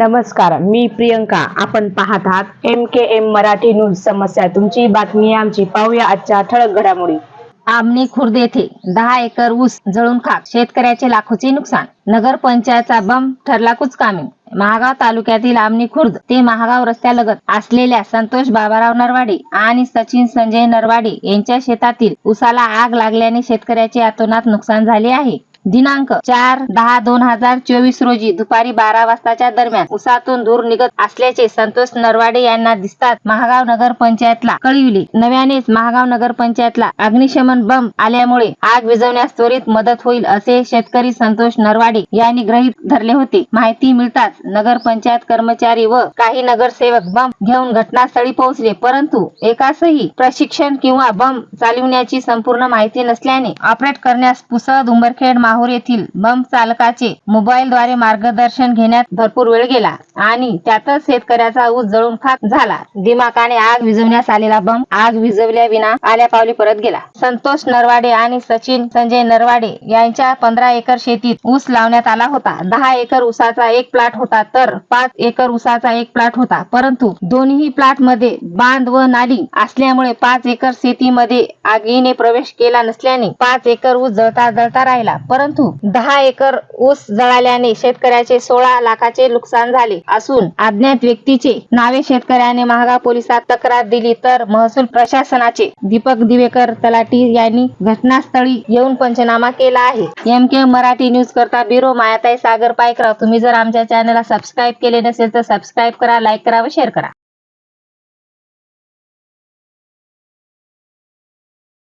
नमस्कार मी प्रियंका. आपण पाहत आहात M K M Marathi news समस्या. तुमची बातमी आमची. पाहूया आजच्या ठळक घडामोडी. आमणी खुर्द येथे दहा एकर ऊस जळून खाक. शेतकऱ्याचे लाखोचे नुकसान. नगर पंचायतचा बम ठरला कुचकामी. महागाव तालुक्यातील आमणी खुर्द ते महागाव रस्त्यालगत असलेल्या संतोष बाबाराव नरवाडे आणि सचिन संजय नरवाडे यांच्या शेतातील उसाला आग लागल्याने शेतकऱ्याचे अतोनात नुकसान झाले आहे. दिनांक चार दहा दोन हजार चोवीस रोजी दुपारी बारा वाजताच्या दरम्यान उसातून धूर निघत असल्याचे संतोष नरवाडे यांना दिसतात महागाव नगर पंचायतला कळविले. नव्यानेच महागाव नगर पंचायतला अग्निशमन बंब आल्यामुळे आग विझवण्यास त्वरित मदत होईल असे शेतकरी संतोष नरवाडे यांनी गृहीत धरले होते. माहिती मिळताच नगर पंचायत कर्मचारी व काही नगरसेवक बंब घेऊन घटनास्थळी पोहोचले. परंतु एकासही प्रशिक्षण किंवा बंब चालविण्याची संपूर्ण माहिती नसल्याने ऑपरेट करण्यास पुसद उंबरखेड माहूर येथील बंब चालकाचे मोबाईलद्वारे मार्गदर्शन घेण्यात भरपूर वेळ गेला आणि त्यातच शेतकऱ्याचा ऊस जळून खाक झाला. दिमाकाने आग विझवण्यास आलेला बंब आग विझवल्या विना आल्या पावली परत गेला. संतोष नरवाडे आणि सचिन संजय नरवाडे यांच्या पंधरा एकर शेतीत ऊस लावण्यात आला होता. दहा एकर ऊसाचा एक प्लॉट होता तर पाच एकर ऊसाचा एक प्लॉट होता. परंतु दोन्ही प्लॉटमध्ये बांध व नाली असल्यामुळे पाच एकर शेतीमध्ये आगीने प्रवेश केला नसल्याने पाच एकर ऊस जळता जळता राहिला. परंतु दहा एकर ऊस जळाल्याने शेतकऱ्याचे सोळा लाखाचे नुकसान झाले असून अज्ञात व्यक्तीचे नावे शेतकऱ्याने महागा पोलिसात तक्रार दिली तर महसूल प्रशासनाचे दीपक दिवेकर तलाटी यांनी घटनास्थळी येऊन पंचनामा केला आहे. एम के मराठी न्यूज करता ब्युरो मायाताई सागर पायकराव. तुम्ही जर आमच्या चॅनलला सबस्क्राईब केले नसेल तर सबस्क्राईब करा लाईक करा व शेअर करा.